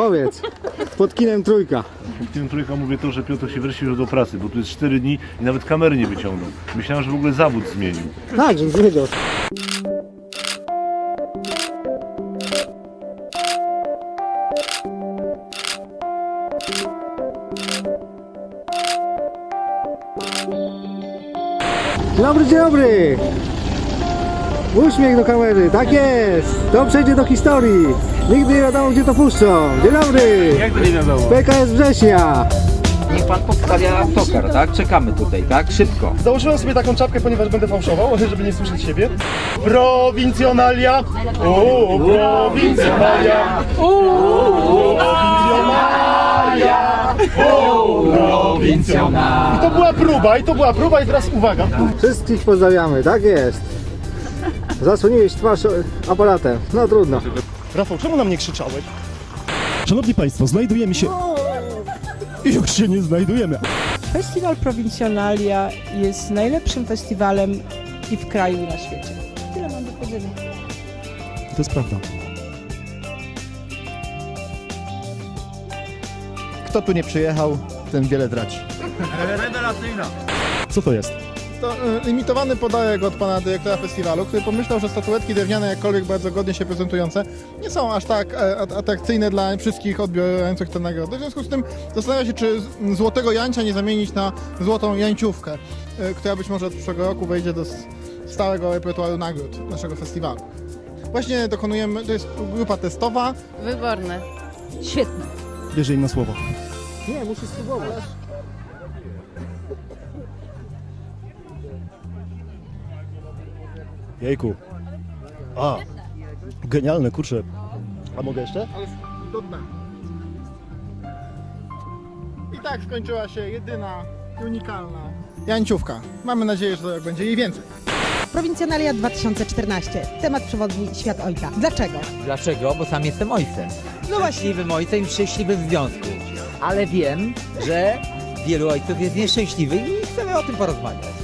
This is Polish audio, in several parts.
Powiedz. Pod kinem trójka. W tym trójka mówię to, że Piotr się wreszcie już do pracy, bo tu jest 4 dni i nawet kamery nie wyciągnął. Myślałem, że w ogóle zawód zmienił. Tak, żebyś wiedział. Dzień dobry, dzień dobry! Uśmiech do kamery, tak jest! To przejdzie do historii. Nigdy nie wiadomo, gdzie to puszczą. Dzień dobry! Jak to nie wiadomo? PKS Września! Niech pan podstawia autokar, tak? Czekamy tutaj, tak? Szybko. Założyłem sobie taką czapkę, ponieważ będę fałszował, żeby nie słyszeć siebie. Prowincjonalia! O, prowincjonalia! O, prowincjonalia! I to była próba, i to była próba, i teraz uwaga. Wszystkich pozdrawiamy, tak jest. Zasłoniłeś twarz aparatem. No trudno. Rafał, czemu na mnie krzyczałeś? Szanowni Państwo, znajdujemy się... I już się nie znajdujemy. Festiwal Prowincjonalia jest najlepszym festiwalem i w kraju, i na świecie. Tyle mam do powiedzenia. To jest prawda. Kto tu nie przyjechał, ten wiele traci. Co to jest? To y, limitowany podajek od pana dyrektora festiwalu, który pomyślał, że statuetki drewniane, jakkolwiek bardzo godnie się prezentujące, nie są aż tak e, at- atrakcyjne dla wszystkich odbierających tę nagrodę. W związku z tym zastanawia się, czy złotego jańcia nie zamienić na złotą jańciówkę, y, która być może od przyszłego roku wejdzie do stałego repertuaru nagród naszego festiwalu. Właśnie dokonujemy, to jest grupa testowa, Wyborne. Świetne. Bierze im na słowo. Nie, musisz spróbować. Jejku. A, genialne, kurczę. A mogę jeszcze? do dna. I tak skończyła się jedyna, unikalna jańciówka. Mamy nadzieję, że tak będzie jej więcej. Prowincjonalia 2014. Temat przewodni Świat Ojca. Dlaczego? Dlaczego? Bo sam jestem ojcem. No właśnie. Szczęśliwym ojcem i szczęśliwym w związku. Ale wiem, że wielu ojców jest nieszczęśliwych i chcemy o tym porozmawiać.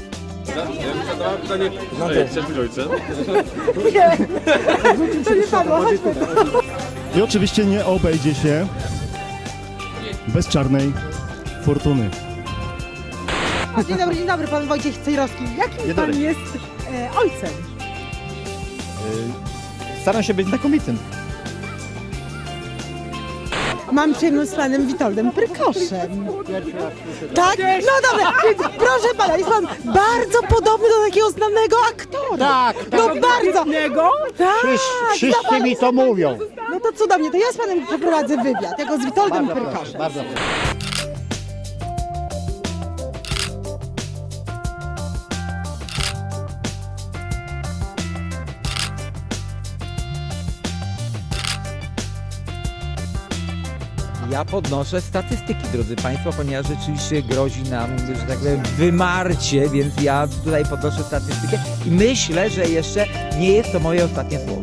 I oczywiście nie obejdzie się bez czarnej fortuny. Dzień dobry, dzień dobry, pan Wojciech Cejrowski. Jakim pan jest e, ojcem? Staram się być znakomitym. Mam przyjemność z panem Witoldem Prykoszem. Tak? No dobra, więc proszę pana, jest pan bardzo podobny do takiego znanego aktora. Tak, No bardzo. Niego? Tak. Wszyscy mi to mówią. No to cudownie, to ja z panem przeprowadzę wywiad, jako z Witoldem Prykoszem. Bardzo Ja podnoszę statystyki, drodzy Państwo, ponieważ rzeczywiście grozi nam, że tak powiem, wymarcie, więc ja tutaj podnoszę statystykę i myślę, że jeszcze nie jest to moje ostatnie słowo.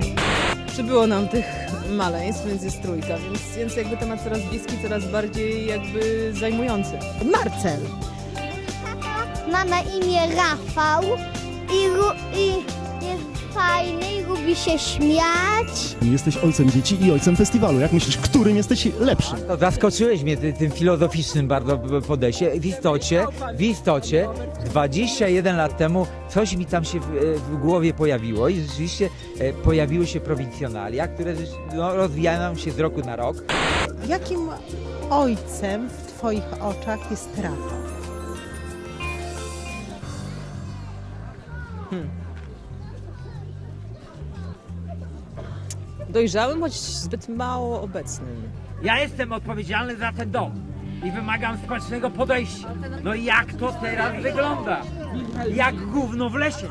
Przybyło nam tych maleństw, więc jest trójka, więc, więc jakby temat coraz bliski, coraz bardziej jakby zajmujący. Marcel. ma na imię Rafał i, i fajny i lubi się śmiać. Jesteś ojcem dzieci i ojcem festiwalu. Jak myślisz, którym jesteś lepszy? To zaskoczyłeś mnie ty, tym filozoficznym bardzo podejściem. W istocie, w istocie 21 lat temu coś mi tam się w, w głowie pojawiło i rzeczywiście e, pojawiły się prowincjonalia, które no, rozwijają się z roku na rok. Jakim ojcem w twoich oczach jest Rafał? Dojrzałym, choć zbyt mało obecnym. Ja jestem odpowiedzialny za ten dom i wymagam społecznego podejścia. No i jak to teraz wygląda? Jak gówno w lesie.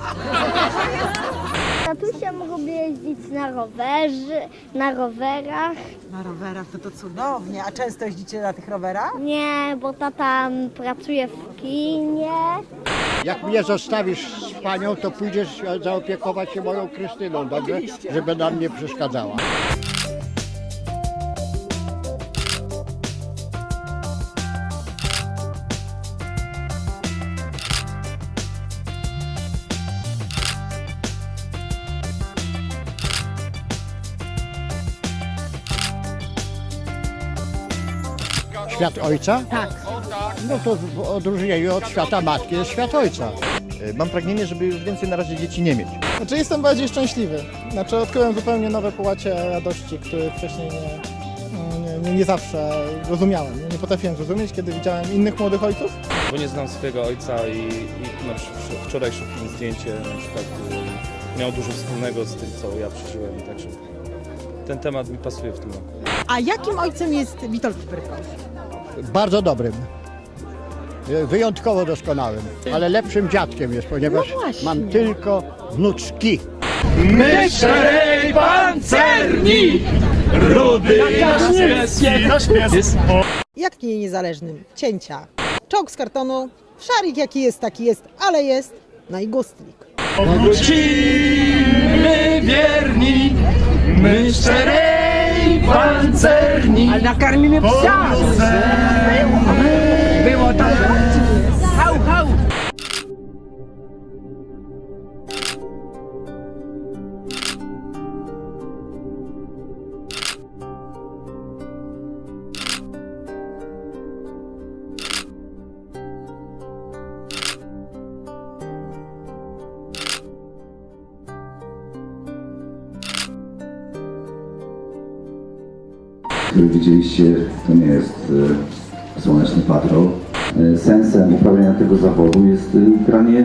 Tatusia lubi jeździć na rowerze, na rowerach. Na rowerach to to cudownie. A często jeździcie na tych rowerach? Nie, bo tata mm, pracuje w kinie. Jak mnie zostawisz z panią, to pójdziesz zaopiekować się moją Krystyną, dobrze? Żeby nam nie przeszkadzała. Świat ojca? Tak. No to w odróżnieniu od świata matki jest świat ojca. E, Mam pragnienie, żeby już więcej na razie dzieci nie mieć. Znaczy jestem bardziej szczęśliwy. Znaczy odkryłem zupełnie nowe połacie radości, których wcześniej nie, nie, nie, nie zawsze rozumiałem. Nie potrafiłem zrozumieć, kiedy widziałem innych młodych ojców. Bo nie znam swojego ojca i, i na przykład wczorajsze zdjęcie na przykład y, miało dużo wspólnego z tym, co ja przeżyłem i także ten temat mi pasuje w tym roku. A jakim ojcem jest Witold Prykosz? Bardzo dobrym. Wyjątkowo doskonałym, ale lepszym dziadkiem jest, ponieważ No mam tylko wnuczki. Jak nie niezależnym? Cięcia. Czołg z kartonu, szarik jaki jest, taki jest, ale jest. No i gustlik. Ні панцерні. А накармили пса. Ми його там. Który widzieliście, to nie jest e, słoneczny patrol. E, Sensem uprawiania tego zawodu jest e, granie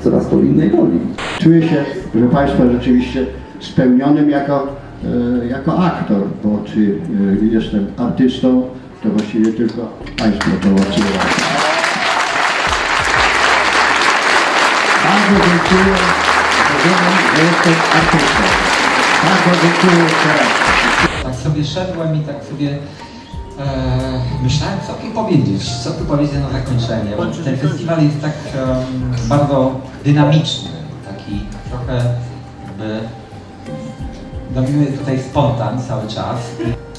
coraz to innej roli. Czuję się, proszę Państwa, rzeczywiście spełnionym jako, jako aktor, bo czy jestem artystą, to właściwie tylko Państwo to odczuwają. Bardzo dziękuję, że jestem artystą. Bardzo dziękuję jeszcze raz. Tak sobie szedłem i tak sobie e, myślałem, co tu powiedzieć, co tu powiedzieć na zakończenie. Bo ten festiwal jest tak em, bardzo dynamiczny, taki trochę jakby dominuje tutaj spontan cały czas.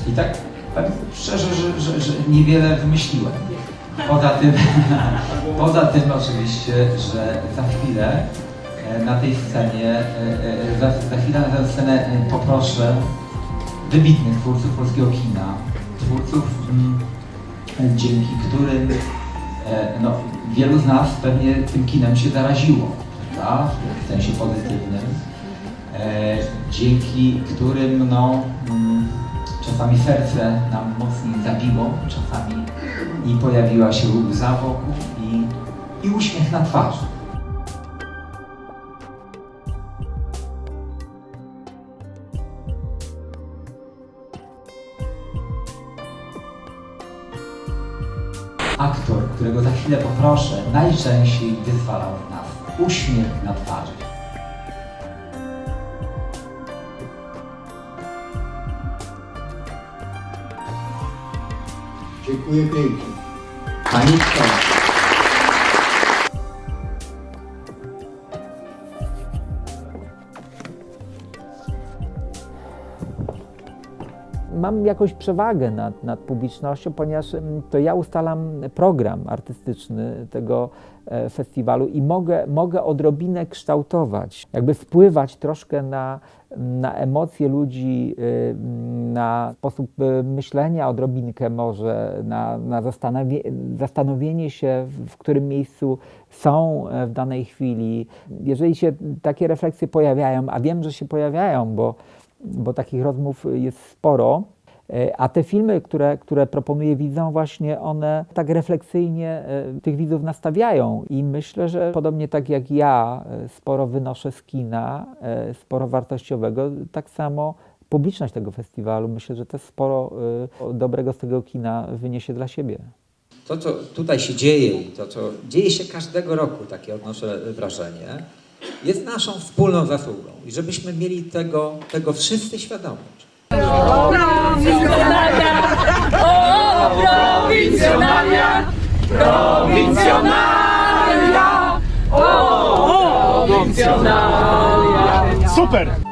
I tak powiem szczerze, że, że, że niewiele wymyśliłem. Poza tym, poza tym oczywiście, że za chwilę e, na tej scenie, e, e, za, za chwilę na tę scenę poproszę wybitnych twórców polskiego kina, twórców, mm, dzięki którym e, no, wielu z nas pewnie tym kinem się zaraziło, prawda? w sensie pozytywnym, e, dzięki którym no, mm, czasami serce nam mocniej zabiło, czasami i pojawiła się łza wokół i, i uśmiech na twarzy. Aktor, którego za chwilę poproszę, najczęściej wyzwalał w nas uśmiech na twarzy. Dziękuję pięknie. Pani Stella. Mam jakąś przewagę nad, nad publicznością, ponieważ mm, to ja ustalam program artystyczny tego e, festiwalu i mogę, mogę odrobinę kształtować, jakby wpływać troszkę na, na emocje ludzi, y, na sposób y, myślenia odrobinkę może, na, na zastanowie, zastanowienie się, w którym miejscu są e, w danej chwili. Jeżeli się takie refleksje pojawiają, a wiem, że się pojawiają, bo bo takich rozmów jest sporo. E, A te filmy, które, które proponuję widzom, właśnie one tak refleksyjnie e, tych widzów nastawiają. I myślę, że podobnie tak jak ja e, sporo wynoszę z kina, sporo wartościowego, tak samo publiczność tego festiwalu, myślę, że też sporo dobrego z tego kina wyniesie dla siebie. To, co tutaj się dzieje i to, co dzieje się każdego roku, takie odnoszę wrażenie, jest naszą wspólną zasługą. I żebyśmy mieli tego, tego wszyscy świadomość. Super!